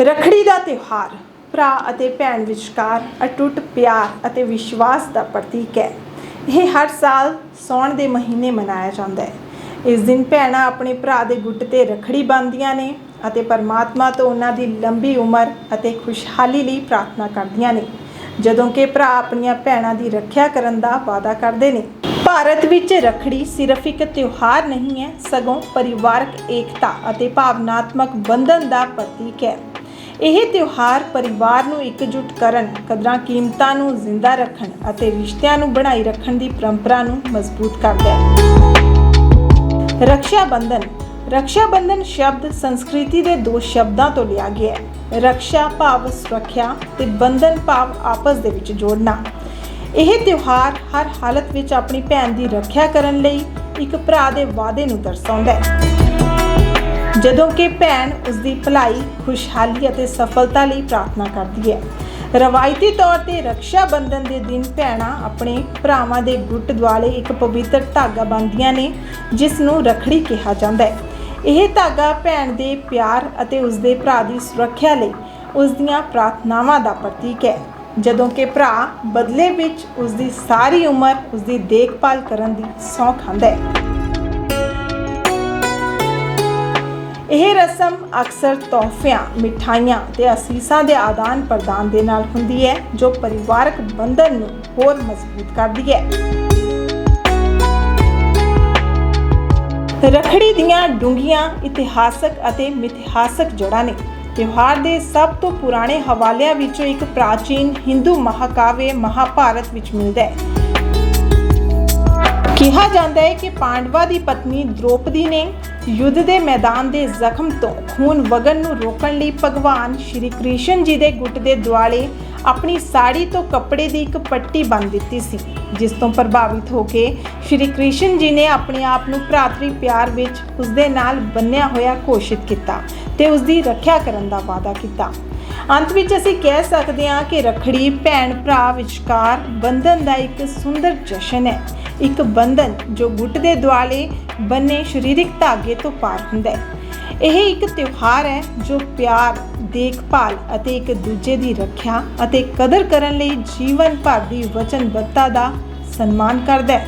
ਰੱਖੜੀ ਦਾ ਤਿਉਹਾਰ, ਭਰਾ ਅਤੇ ਭੈਣ ਵਿਚਕਾਰ ਅਟੁੱਟ ਪਿਆਰ ਅਤੇ ਵਿਸ਼ਵਾਸ ਦਾ ਪ੍ਰਤੀਕ ਹੈ। ਇਹ ਹਰ ਸਾਲ ਸਾਉਣ ਦੇ ਮਹੀਨੇ ਮਨਾਇਆ ਜਾਂਦਾ ਹੈ। ਇਸ ਦਿਨ ਭੈਣਾਂ ਆਪਣੇ ਭਰਾ ਦੇ ਗੁੱਟ ਤੇ ਰੱਖੜੀ ਬੰਨ੍ਹਦੀਆਂ ਨੇ ਅਤੇ ਪਰਮਾਤਮਾ ਤੋਂ ਉਹਨਾਂ ਦੀ ਲੰਬੀ ਉਮਰ ਅਤੇ ਖੁਸ਼ਹਾਲੀ ਲਈ ਪ੍ਰਾਰਥਨਾ ਕਰਦੀਆਂ ਨੇ, ਜਦੋਂ ਕਿ ਭਰਾ ਆਪਣੀਆਂ ਭੈਣਾਂ ਦੀ ਰੱਖਿਆ ਕਰਨ ਦਾ ਵਾਅਦਾ ਕਰਦੇ ਨੇ। ਭਾਰਤ ਵਿੱਚ ਰੱਖੜੀ ਸਿਰਫ ਇੱਕ ਤਿਉਹਾਰ ਨਹੀਂ ਹੈ, ਸਗੋਂ ਪਰਿਵਾਰਕ ਏਕਤਾ ਅਤੇ ਭਾਵਨਾਤਮਕ ਬੰਧਨ ਦਾ ਪ੍ਰਤੀਕ ਹੈ। ਇਹ ਤਿਉਹਾਰ ਪਰਿਵਾਰ ਨੂੰ ਇਕਜੁੱਟ ਕਰਨ, ਕਦਰਾਂ ਕੀਮਤਾਂ ਨੂੰ ਜ਼ਿੰਦਾ ਰੱਖਣ ਅਤੇ ਰਿਸ਼ਤਿਆਂ ਨੂੰ ਬਣਾਈ ਰੱਖਣ ਦੀ ਪਰੰਪਰਾ ਨੂੰ ਮਜ਼ਬੂਤ ਕਰਦਾ ਹੈ। ਰਕਸ਼ਾ ਬੰਧਨ ਰਕਸ਼ਾ ਬੰਧਨ ਸ਼ਬਦ ਸੰਸਕ੍ਰਿਤੀ ਦੇ ਦੋ ਸ਼ਬਦਾਂ ਤੋਂ ਲਿਆ ਗਿਆ ਹੈ। ਰਕਸ਼ਾ ਭਾਵ ਸੁਰੱਖਿਆ ਤੇ ਬੰਧਨ ਭਾਵ ਆਪਸ ਦੇ ਵਿੱਚ ਜੋੜਨਾ। ਇਹ ਤਿਉਹਾਰ ਹਰ ਹਾਲਤ ਵਿੱਚ ਆਪਣੀ ਭੈਣ ਦੀ ਰੱਖਿਆ ਕਰਨ ਲਈ ਇੱਕ ਭਰਾ ਦੇ ਵਾਅਦੇ ਨੂੰ ਦਰਸਾਉਂਦਾ ਹੈ। ਜਦੋਂ ਕਿ ਭੈਣ ਉਸ ਦੀ ਭਲਾਈ, ਖੁਸ਼ਹਾਲੀ ਅਤੇ ਸਫਲਤਾ ਲਈ ਪ੍ਰਾਰਥਨਾ ਕਰਦੀ ਹੈ। ਰਵਾਇਤੀ ਤੌਰ ਤੇ ਰੱਖਿਆ ਬੰਧਨ ਦੇ ਦਿਨ ਭੈਣਾਂ ਆਪਣੇ ਭਰਾਵਾਂ ਦੇ ਗੁੱਟ ਦੁਆਲੇ ਇੱਕ ਪਵਿੱਤਰ ਧਾਗਾ ਬੰਨ੍ਹਦੀਆਂ ਨੇ, ਜਿਸ ਨੂੰ ਰੱਖੜੀ ਕਿਹਾ ਜਾਂਦਾ ਹੈ। ਇਹ ਧਾਗਾ ਭੈਣ ਦੇ ਪਿਆਰ ਅਤੇ ਉਸ ਦੇ ਭਰਾ ਦੀ ਸੁਰੱਖਿਆ ਲਈ ਉਸ ਦੀਆਂ ਪ੍ਰਾਰਥਨਾਵਾਂ ਦਾ ਪ੍ਰਤੀਕ ਹੈ। ਜਦੋਂ ਕਿ ਭਰਾ ਬਦਲੇ ਵਿੱਚ ਉਸ ਦੀ ਸਾਰੀ ਉਮਰ ਉਸ ਦੀ ਦੇਖਭਾਲ ਕਰਨ ਦੀ ਸਹੁੰ ਖਾਂਦਾ ਹੈ। ਇਹ ਰਸਮ ਅਕਸਰ ਤੋਹਫਿਆਂ, ਮਿਠਾਈਆਂ ਤੇ ਅਸੀਸਾਂ ਦੇ ਆਦਾਨ ਪ੍ਰਦਾਨ ਦੇ ਨਾਲ ਹੁੰਦੀ ਹੈ ਜੋ ਪਰਿਵਾਰਕ ਬੰਧਨ ਨੂੰ ਹੋਰ ਮਜ਼ਬੂਤ ਕਰਦੀ ਹੈ। ਰੱਖੜੀ ਦੀਆਂ ਡੂੰਘੀਆਂ ਇਤਿਹਾਸਕ ਅਤੇ ਮਿਥਿਹਾਸਕ ਜੜ੍ਹਾਂ ਨੇ ਤਿਉਹਾਰ ਦੇ ਸਭ ਤੋਂ ਪੁਰਾਣੇ ਹਵਾਲਿਆਂ ਵਿੱਚੋਂ ਇੱਕ ਪ੍ਰਾਚੀਨ ਹਿੰਦੂ ਮਹਾਕਾਵਿ ਮਹਾਭਾਰਤ ਵਿੱਚ ਮਿਲਦਾ ਹੈ ਕਿਹਾ ਜਾਂਦਾ ਹੈ ਕਿ ਪਾਂਡਵਾ ਦੀ ਪਤਨੀ ਦ੍ਰੋਪਦੀ ਨੇ ਯੁੱਧ ਦੇ ਮੈਦਾਨ ਦੇ ਜ਼ਖਮ ਤੋਂ ਖੂਨ ਵਗਣ ਨੂੰ ਰੋਕਣ ਲਈ ਭਗਵਾਨ ਸ਼੍ਰੀ ਕ੍ਰਿਸ਼ਨ ਜੀ ਦੇ ਗੁੱਟ ਦੇ ਦੁਆਲੇ ਆਪਣੀ ਸਾੜੀ ਤੋਂ ਕੱਪੜੇ ਦੀ ਇੱਕ ਪੱਟੀ ਬੰਨ੍ਹ ਦਿੱਤੀ ਸੀ, ਜਿਸ ਤੋਂ ਪ੍ਰਭਾਵਿਤ ਹੋ ਕੇ ਸ਼੍ਰੀ ਕ੍ਰਿਸ਼ਨ ਜੀ ਨੇ ਆਪਣੇ ਆਪ ਨੂੰ ਭਰਾਤਰੀ ਪਿਆਰ ਵਿੱਚ ਉਸ ਦੇ ਨਾਲ ਬੰਨਿਆ ਹੋਇਆ ਘੋਸ਼ਿਤ ਕੀਤਾ ਤੇ ਉਸ ਦੀ ਰੱਖਿਆ ਕਰਨ ਦਾ ਵਾਅਦਾ ਕੀਤਾ। ਅੰਤ ਵਿੱਚ ਅਸੀਂ ਕਹਿ ਸਕਦੇ ਹਾਂ ਕਿ ਰੱਖੜੀ ਭੈਣ ਭਰਾ ਵਿਚਕਾਰ ਬੰਧਨ ਦਾ ਇੱਕ ਸੁੰਦਰ ਜਸ਼ਨ ਹੈ। ਇੱਕ ਬੰਧਨ ਜੋ ਗੁੱਟ ਦੇ ਦੁਆਲੇ ਬੰਨੇ ਸਰੀਰਕ ਧਾਗੇ ਤੋਂ ਪਾਰ ਹੁੰਦਾ ਹੈ। ਇਹ ਇੱਕ ਤਿਉਹਾਰ ਹੈ ਜੋ ਪਿਆਰ, ਦੇਖਭਾਲ ਅਤੇ ਇੱਕ ਦੂਜੇ ਦੀ ਰੱਖਿਆ ਅਤੇ ਕਦਰ ਕਰਨ ਲਈ ਜੀਵਨ ਭਰ ਦੀ ਵਚਨਬੱਧਤਾ ਦਾ ਸਨਮਾਨ ਕਰਦਾ ਹੈ।